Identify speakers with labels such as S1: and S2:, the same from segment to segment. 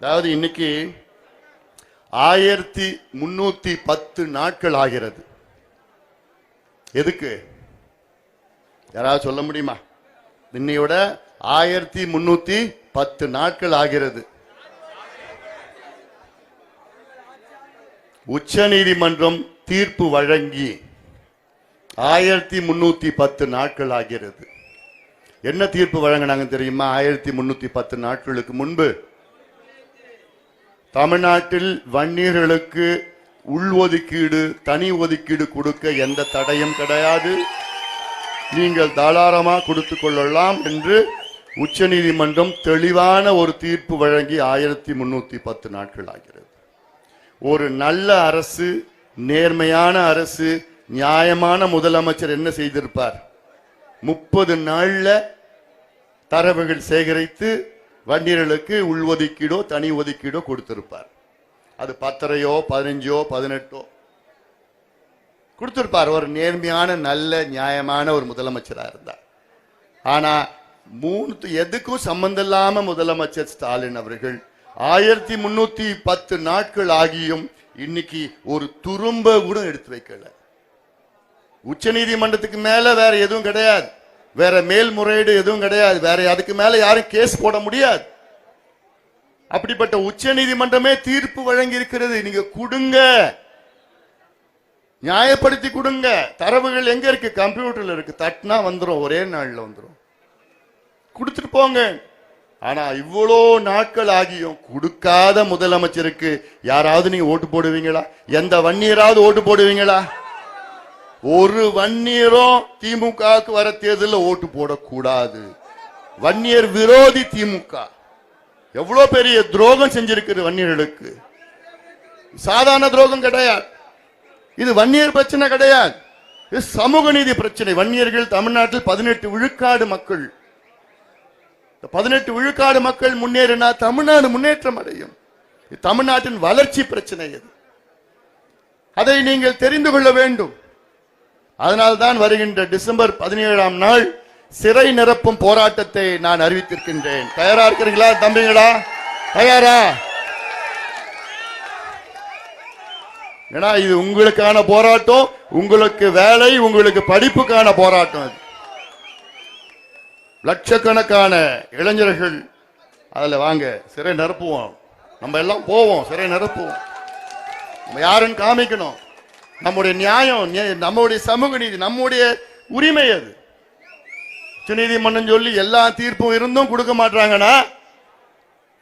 S1: அதாவது இன்னைக்கு ஆயிரத்தி முன்னூத்தி பத்து நாட்கள் ஆகிறது. எதுக்கு? யாராவது சொல்ல முடியுமா? இன்னையோட ஆயிரத்தி முன்னூத்தி பத்து நாட்கள் ஆகிறது. உச்ச நீதிமன்றம் தீர்ப்பு வழங்கி ஆயிரத்தி முன்னூத்தி பத்து நாட்கள் ஆகிறது. என்ன தீர்ப்பு வழங்கினாங்க தெரியுமா? ஆயிரத்தி முன்னூத்தி பத்து நாட்களுக்கு முன்பு தமிழ்நாட்டில் வன்னியர்களுக்கு உள்ஒதுக்கீடு தனி ஒதுக்கீடு கொடுக்க எந்த தடையும் கிடையாது. நீங்கள் தாராளமாக கொடுத்து கொள்ளலாம் என்று உச்சநீதிமன்றம் தெளிவான ஒரு தீர்ப்பு வழங்கி ஆயிரத்தி முன்னூற்றி பத்து நாட்கள் ஆகிறது. ஒரு நல்ல அரசு நேர்மையான அரசு நியாயமான முதலமைச்சர் என்ன செய்திருப்பார்? முப்பது நாளில் தரவுகள் சேகரித்து வன்னியர்களுக்கு உள்ஒதுக்கீடோ தனி ஒதுக்கீடோ கொடுத்திருப்பார். அது பத்தரையோ பதினஞ்சோ பதினெட்டோ கொடுத்திருப்பார். ஒரு நேர்மையான நல்ல நியாயமான ஒரு முதலமைச்சராக இருந்தார். ஆனால் மூணு எதுக்கும் சம்பந்தம் இல்லாம முதலமைச்சர் ஸ்டாலின் அவர்கள் ஆயிரத்தி முன்னூத்தி பத்து நாட்கள் ஆகியும் இன்னைக்கு ஒரு துரும்ப கூட எடுத்து வைக்கல. உச்ச நீதிமன்றத்துக்கு மேல வேற எதுவும் கிடையாது. வேற மேல்முறையீடு எதுவும் கிடையாது. வேற அதுக்கு மேல யாரும் கேஸ் போட முடியாது. அப்படிப்பட்ட உச்ச நீதிமன்றமே தீர்ப்பு வழங்கி இருக்கிறது நீங்க கொடுங்க. நியாயப்படுத்தி கொடுங்க. தரவுகள் எங்க இருக்கு? கம்ப்யூட்டர்ல இருக்கு. தட்டினா வந்துடும் ஒரே நாள்ல வந்துடும் கொடுத்துட்டு போங்க. ஆனா இவ்வளோ நாட்கள் ஆகியும் கொடுக்காத முதலமைச்சருக்கு யாராவது நீங்க ஓட்டு போடுவீங்களா? எந்த வன்னியராவது ஓட்டு போடுவீங்களா? ஒரு வன்னியரும் திமுகவுக்கு வர தேர்தலில் ஓட்டு போடக்கூடாது. வன்னியர் விரோதி திமுக. எவ்வளவு பெரிய துரோகம் செஞ்சிருக்கிறது வன்னியர்களுக்கு. சாதாரண துரோகம் கிடையாது. இது வன்னியர் பிரச்சனை கிடையாது. இது சமூக நீதி பிரச்சனை. வன்னியர்கள் தமிழ்நாட்டில் பதினெட்டு விழுக்காடு மக்கள். பதினெட்டு விழுக்காடு மக்கள் முன்னேறினா தமிழ்நாடு முன்னேற்றம் அடையும். இது தமிழ்நாட்டின் வளர்ச்சி பிரச்சனை இது. அதை நீங்கள் தெரிந்து கொள்ள வேண்டும். அதனால்தான் வருகின்ற டிசம்பர் பதினேழாம் நாள் சிறை நிரப்பும் போராட்டத்தை நான் அறிவித்திருக்கின்றேன். தயாரா இருக்கிறீங்களா தம்பிங்களா? தயாரா? ஏன்னா இது உங்களுக்கான போராட்டம் உங்களுக்கு வேலை உங்களுக்கு படிப்புக்கான போராட்டம் லட்சக்கணக்கான இளைஞர்கள் அதில் வாங்க சிறை நிரப்புவோம். நம்ம எல்லாம் போவோம் சிறை நிரப்புவோம். நம்ம யாருன்னு காமிக்கணும். நம்முடைய நியாயம் நம்முடைய சமூக நீதி நம்முடைய உரிமை அது. உச்சநீதிமன்றம் சொல்லி எல்லா தீர்ப்பும் இருந்தும் கொடுக்க மாட்டாங்கன்னா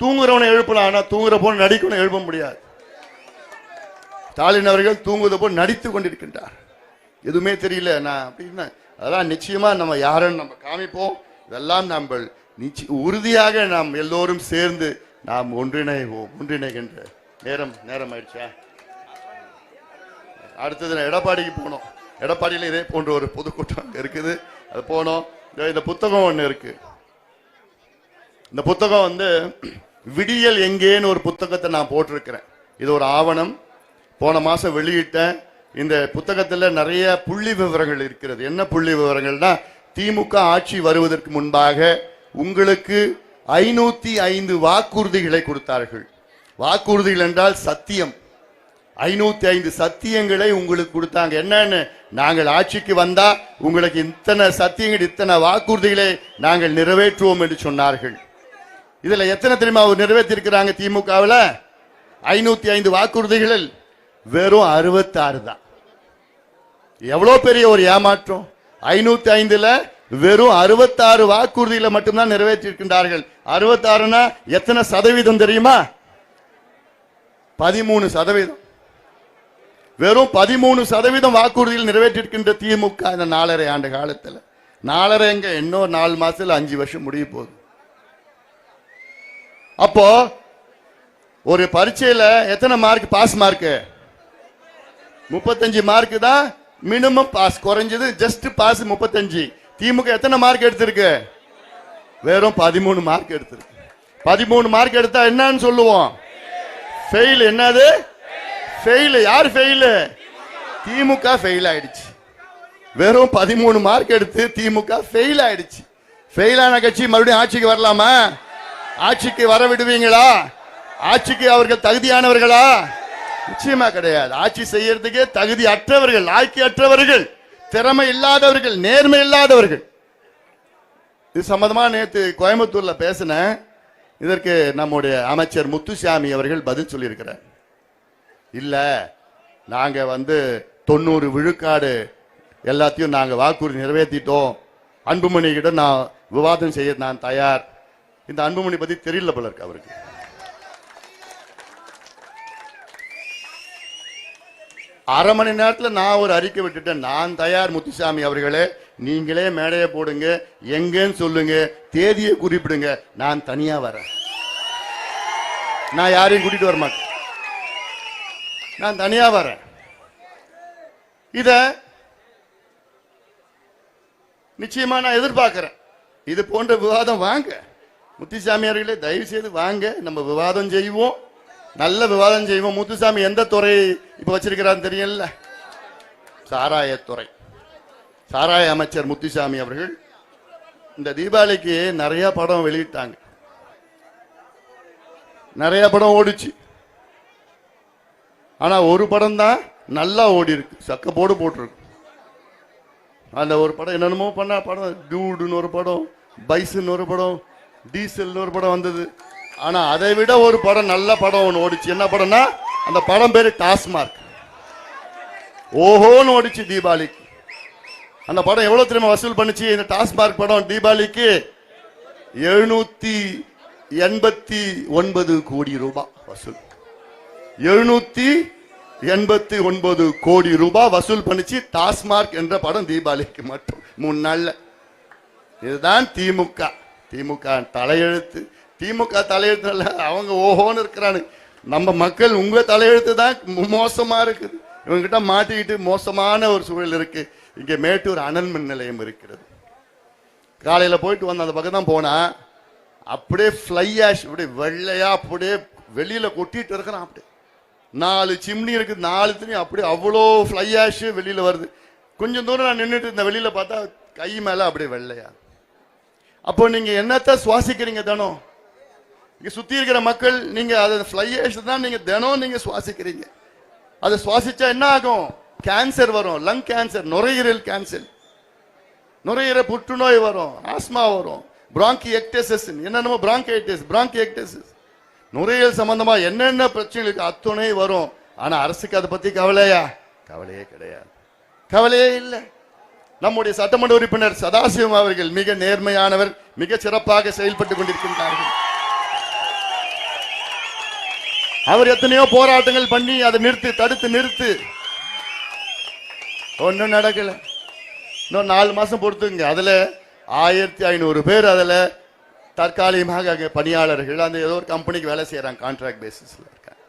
S1: தூங்குறவனை எழுப்பலாம் ஆனா தூங்குற போல் நடிக்கணும் எழுப்ப முடியாது. ஸ்டாலின் அவர்கள் தூங்குவது போல் நடித்து கொண்டிருக்கின்றார். எதுவுமே தெரியல நான் அப்படின்னா அதெல்லாம் நிச்சயமா நம்ம யாருன்னு நம்ம காமிப்போம். இதெல்லாம் நம்ம நிச்சய உறுதியாக நாம் எல்லோரும் சேர்ந்து நாம் ஒன்றிணைவோம் ஒன்றிணைகின்ற நேரம் நேரம் ஆயிடுச்சா? அடுத்தது நான் எடப்பாடிக்கு போனோம் எடப்பாடியில் இதே போன்ற ஒரு பொதுக்கூட்டம் அங்கே இருக்குது. அது போனோம் இந்த புத்தகம் ஒன்று இருக்கு. இந்த புத்தகம் வந்து விடியல் எங்கேன்னு ஒரு புத்தகத்தை நான் போட்டிருக்கிறேன். இது ஒரு ஆவணம். போன மாதம் வெளியிட்டேன். இந்த புத்தகத்தில் நிறைய புள்ளி விவரங்கள் இருக்கிறது. என்ன புள்ளி விவரங்கள்னா திமுக ஆட்சி வருவதற்கு முன்பாக உங்களுக்கு ஐநூற்றி ஐந்து வாக்குறுதிகளை கொடுத்தார்கள். வாக்குறுதிகள் என்றால் சத்தியம். ஐநூத்தி ஐந்து சத்தியங்களை உங்களுக்கு கொடுத்தாங்க. என்னன்னு? நாங்கள் ஆட்சிக்கு வந்தா உங்களுக்கு இத்தனை சத்தியங்கள் இத்தனை வாக்குறுதிகளை நாங்கள் நிறைவேற்றுவோம் என்று சொன்னார்கள். இதுல எத்தனை தெரியுமா அவர் நிறைவேற்றிருக்கிறாங்க திமுகவில்? ஐநூத்தி ஐந்து வாக்குறுதிகளில் வெறும் அறுபத்தாறு தான். எவ்வளோ பெரிய ஒரு ஏமாற்றம். ஐநூத்தி ஐந்துல வெறும் அறுபத்தாறு வாக்குறுதிகளை மட்டும்தான் நிறைவேற்றிருக்கின்றார்கள் அறுபத்தாறுனா எத்தனை சதவீதம் தெரியுமா? பதிமூணு சதவீதம். வெறும் பதிமூணு சதவீதம் வாக்குறுதியில் நிறைவேற்றிருக்கின்ற திமுக இந்த நாலரை ஆண்டு காலத்தில். நாலரை எங்க? இன்னும் நாலு மாசத்துல அஞ்சு வருஷம் முடிய போகுது. அப்போ ஒரு பரீட்சையில எத்தனை மார்க் பாஸ் மார்க் முப்பத்தஞ்சு மார்க் தான் மினிமம் பாஸ் குறைஞ்சது ஜஸ்ட் பாஸ் முப்பத்தஞ்சு. திமுக எத்தனை மார்க் எடுத்திருக்கு? வெறும் பதிமூணு மார்க் எடுத்திருக்கு. பதிமூணு மார்க் எடுத்தா என்னன்னு சொல்லுவோம். ஃபெயில் என்னது? ஃபெயில் யார் ஃபெயில் திமுக ஃபெயில் ஆயிடுச்சு. வெறும் பதிமூணு மார்க் எடுத்து திமுக ஃபெயில் ஆயிடுச்சு. ஃபெயில் ஆன கட்சி மறுபடியும் ஆட்சிக்கு வரலாமா? ஆட்சிக்கு வர விடுவீங்களா? ஆட்சிக்கு அவர்கள் தகுதியானவர்களா? நிச்சயமா கிடையாது. ஆட்சி செய்யறதுக்கே தகுதி அற்றவர்கள் ஆட்சி அற்றவர்கள் திறமை இல்லாதவர்கள் நேர்மை இல்லாதவர்கள். இது சம்பந்தமா நேத்து கோயம்புத்தூர்ல பேசினேன். இதற்கு நம்முடைய அமைச்சர் முத்துசாமி அவர்கள் பதில் சொல்லியிருக்கிறார். இல்லை நாங்கள் வந்து தொண்ணூறு விழுக்காடு எல்லாத்தையும் நாங்கள் வாக்குறுதி நிறைவேற்றிட்டோம் அன்புமணி கிட்ட நான் விவாதம் செய்ய நான் தயார். இந்த அன்புமணி பற்றி தெரியல போல இருக்கு அவருக்கு. அரை மணி நேரத்தில் நான் ஒரு அறிக்கை விட்டுட்டேன். நான் தயார் முத்துசாமி அவர்களே நீங்களே மேடையை போடுங்க எங்கன்னு சொல்லுங்க தேதியை குறிப்பிடுங்க. நான் தனியாக வரேன். நான் யாரையும் கூட்டிகிட்டு வர மாட்டேன். நான் தனியா வரேன். இத நிச்சயமா நான் எதிர்பார்க்கிறேன். இது போன்ற விவாதம் வாங்க. முத்துசாமியார்களே தயவு செய்து வாங்க. நம்ம விவாதம் செய்வோம். நல்ல விவாதம் செய்வோம். முத்துசாமி எந்த துறை இப்ப வச்சிருக்கிறான்னு தெரியல. சாராயத்துறை. சாராய அமைச்சர் முத்துசாமி அவர்கள் இந்த தீபாவளிக்கு நிறைய படம் வெளியிட்டாங்க. நிறைய படம் ஓடிச்சு. ஆனா ஒரு படம் தான் நல்லா ஓடி இருக்கு சக்கப்போடு போட்டிருக்கு. அந்த ஒரு படம் என்னென்னமோ பண்ண படம் டியூடுன்னு ஒரு படம் பைசுன்னு ஒரு படம் டீசல்னு ஒரு படம் வந்தது. ஆனா அதை விட ஒரு படம் நல்ல படம் ஒன்று ஓடிச்சு. என்ன படம்னா அந்த படம் பேரு டாஸ்மார்க் ஓஹோன்னு ஓடிச்சு தீபாவளிக்கு. அந்த படம் எவ்வளவு தெரியுமா வசூல் பண்ணுச்சு? இந்த டாஸ்மார்க் படம் தீபாவளிக்கு எழுநூத்தி எண்பத்தி ஒன்பது கோடி ரூபாய் வசூல். எழுநூத்தி எண்பத்தி ஒன்பது கோடி ரூபாய் வசூல் பண்ணிச்சு டாஸ்மார்க் என்ற படம் தீபாவளிக்கு மட்டும். மூணு நாள்ல. இதுதான் திமுக. திமுக தலையெழுத்து. திமுக தலையெழுத்துல அவங்க ஓஹோன்னு இருக்கிறானு. நம்ம மக்கள் உங்க தலையெழுத்து தான் மோசமா இருக்குது. இவங்ககிட்ட மாட்டிக்கிட்டு மோசமான ஒரு சூழல் இருக்கு. இங்க மேட்டூர் அனல் மின் நிலையம் இருக்கிறது. காலையில போயிட்டு வந்த அந்த பக்கம் தான் போனா அப்படியே ஃப்ளை ஆஷ் அப்படியே வெள்ளையா அப்படியே வெளியில கொட்டிட்டு இருக்கிறான் அப்படியே. நாலு சிம்னி இருக்கு நாலு தண்ணி அப்படியே அவ்வளோ ஃப்ளை ஆஷு வெளியில் வருது. கொஞ்சம் தூரம் நான் நின்றுட்டு இந்த வெளியில் பார்த்தா கை மேலே அப்படியே வெள்ளையா. அப்போ நீங்கள் என்னத்தை சுவாசிக்கிறீங்க தினம்? இங்கே சுற்றி இருக்கிற மக்கள் நீங்கள் அதை ஃப்ளை ஆஷ் தான் நீங்கள் தினம் நீங்கள் சுவாசிக்கிறீங்க. அதை சுவாசிச்சா என்ன ஆகும்? கேன்சர் வரும் லங் கேன்சர் நுரையீரல் கேன்சர் நுரையீரல் புற்றுநோய் வரும் ஆஸ்மா வரும். பிராங்கி எக்டெசஸ் என்னென்னமோ பிராங்கைட்டிஸ் பிராங்கி எக்டெசஸ் நுரையீரல் சம்பந்தமா என்னென்ன பிரச்சனைகளுக்கு அத்துணை வரும்? ஆனா அரசுக்கு அதை பத்தி கவலையா? கவலையே கிடையாது. கவலையே இல்லை. நம்முடைய சட்டமன்ற உறுப்பினர் சதாசிவம் அவர்கள் மிக நேர்மையானவர் மிக சிறப்பாக செயல்பட்டுக் கொண்டிருக்கின்றார்கள். அவர் எத்தனையோ போராட்டங்கள் பண்ணி அதை நிறுத்து தடுத்து நிறுத்து. ஒன்றும் நடக்கல. இன்னும் நாலு மாசம் பொறுத்துங்க. அதுல ஆயிரத்தி ஐநூறு பேர் அதுல தற்காலிகமாக அங்கே பணியாளர்கள் அந்த ஏதோ ஒரு கம்பெனிக்கு வேலை செய்கிறாங்க கான்ட்ராக்ட் பேசிஸில் இருக்காங்க.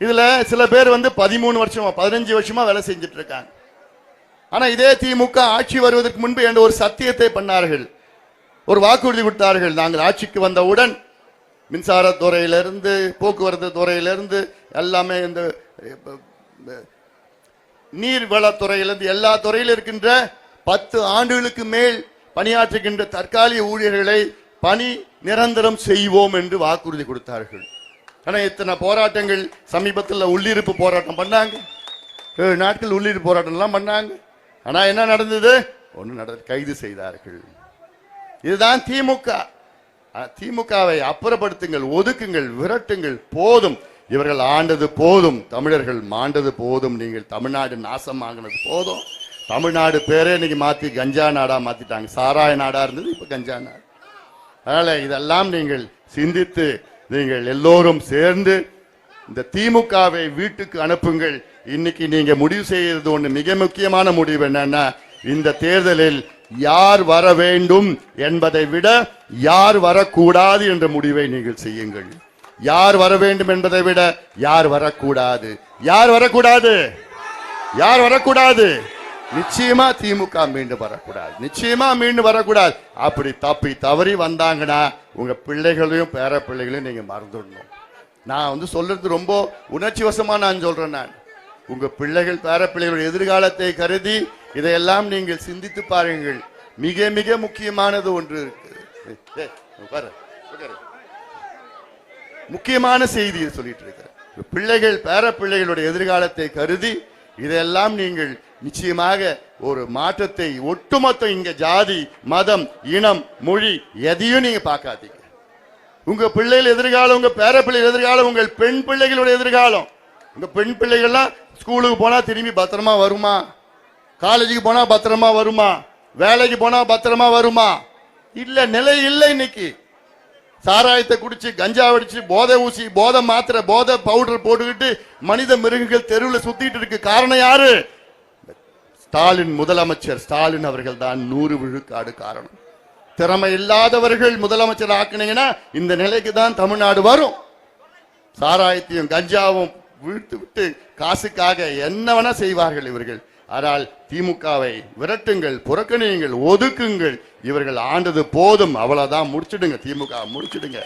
S1: இதில் சில பேர் வந்து பதிமூணு வருஷமா பதினஞ்சு வருஷமாக வேலை செஞ்சுட்டு இருக்காங்க. ஆனால் இதே திமுக ஆட்சி வருவதற்கு முன்பு என்ற ஒரு சத்தியத்தை பண்ணார்கள். ஒரு வாக்குறுதி கொடுத்தார்கள். நாங்கள் ஆட்சிக்கு வந்தவுடன் மின்சார துறையிலிருந்து போக்குவரத்து துறையிலிருந்து எல்லாமே இந்த அஹ், நீர்வளத்துறையிலிருந்து எல்லா துறையிலும் இருக்கின்ற பத்து ஆண்டுகளுக்கு மேல் பணியாற்றுகின்ற தற்காலிக ஊழியர்களை பணி நிரந்தரம் செய்வோம் என்று வாக்குறுதி கொடுத்தார்கள். ஆனால் இத்தனை போராட்டங்கள் சமீபத்தில் உள்ளிருப்பு போராட்டம் பண்ணாங்க. ஏழு நாட்கள் உள்ளிருப்பு போராட்டம்லாம் பண்ணாங்க. ஆனால் என்ன நடந்தது? ஒன்று நட கைது செய்தார்கள். இதுதான் திமுக. திமுகவை அப்புறப்படுத்துங்கள் ஒதுக்குங்கள் விரட்டுங்கள் போதும். இவர்கள் ஆண்டது போதும். தமிழர்கள் மாண்டது போதும். நீங்கள் தமிழ்நாடு நாசமாகினது போதும். தமிழ்நாடு பேரே இன்னைக்கு மாற்றி கஞ்சா நாடாக மாற்றிட்டாங்க சாராய நாடாக இருந்தது இப்போ கஞ்சா நாடு. அதனால இதெல்லாம் நீங்கள் சிந்தித்து நீங்கள் எல்லோரும் சேர்ந்து இந்த திமுகவை வீட்டுக்கு அனுப்புங்கள். இன்னைக்கு நீங்க முடிவு செய்யறது ஒன்று மிக முக்கியமான முடிவு என்னன்னா இந்த தேர்தலில் யார் வர வேண்டும் என்பதை விட யார் வரக்கூடாது என்ற முடிவை நீங்கள் செய்யுங்கள். யார் வர வேண்டும் என்பதை விட யார் வரக்கூடாது. யார் வரக்கூடாது? யார் வரக்கூடாது? நிச்சயமா திமுக மீண்டு வரக்கூடாது. நிச்சயமா மீண்டு வரக்கூடாது. அப்படி தப்பி தவறி வந்தாங்கன்னா உங்க பிள்ளைகளையும் பேர பிள்ளைகளையும் நீங்க மறந்துடணும். நான் வந்து சொல்றது ரொம்ப உணர்ச்சி வசமா நான் சொல்றேன் நான். உங்க பிள்ளைகள் பேர பிள்ளைகளுடைய எதிர்காலத்தை கருதி இதையெல்லாம் நீங்கள் சிந்தித்து பாருங்கள். மிக மிக முக்கியமானது ஒன்று இருக்கு. முக்கியமான செய்தியை சொல்லிட்டு இருக்கிறேன் பிள்ளைகள் பேர பிள்ளைகளுடைய எதிர்காலத்தை கருதி இதெல்லாம் நீங்கள் நிச்சயமாக ஒரு மாற்றத்தை ஒட்டுமொத்த இங்க ஜாதி மதம் இனம் மொழி எதையும் நீங்க பார்க்காதீங்க. உங்க பிள்ளைகள் எதிர்காலம் உங்க பேர பிள்ளைகள் எதிர்காலம் உங்கள் பெண் பிள்ளைகளுடைய எதிர்காலம். உங்க பெண் பிள்ளைகள்லாம் ஸ்கூலுக்கு போனா திரும்பி பத்திரமா வருமா? காலேஜுக்கு போனா பத்திரமா வருமா? வேலைக்கு போனா பத்திரமா வருமா? இல்ல நிலை இல்லை இன்னைக்கு. சாராயத்தை குடிச்சு கஞ்சா அடிச்சு போதை ஊசி போதை மாத்திரை போதை பவுடர் போட்டுக்கிட்டு மனித மிருகங்கள் தெருவில் சுத்திட்டு இருக்கு. காரணம் யாரு? ஸ்டாலின் முதலமைச்சர். ஸ்டாலின் அவர்கள் தான் நூறு விழுக்காடு காரணம். திறமை இல்லாதவர்கள் முதலமைச்சர் ஆக்குனீங்கன்னா இந்த நிலைக்கு தான் தமிழ்நாடு வரும். சாராயத்தையும் கஞ்சாவும் வீழ்த்து விட்டு காசுக்காக என்ன வேணா செய்வார்கள் இவர்கள். ஆனால் திமுகவை விரட்டுங்கள் புறக்கணியுங்கள் ஒதுக்குங்கள். இவர்கள் ஆண்டது போதும். அவ்வளவுதான் முடிச்சிடுங்க. திமுக முடிச்சிடுங்க.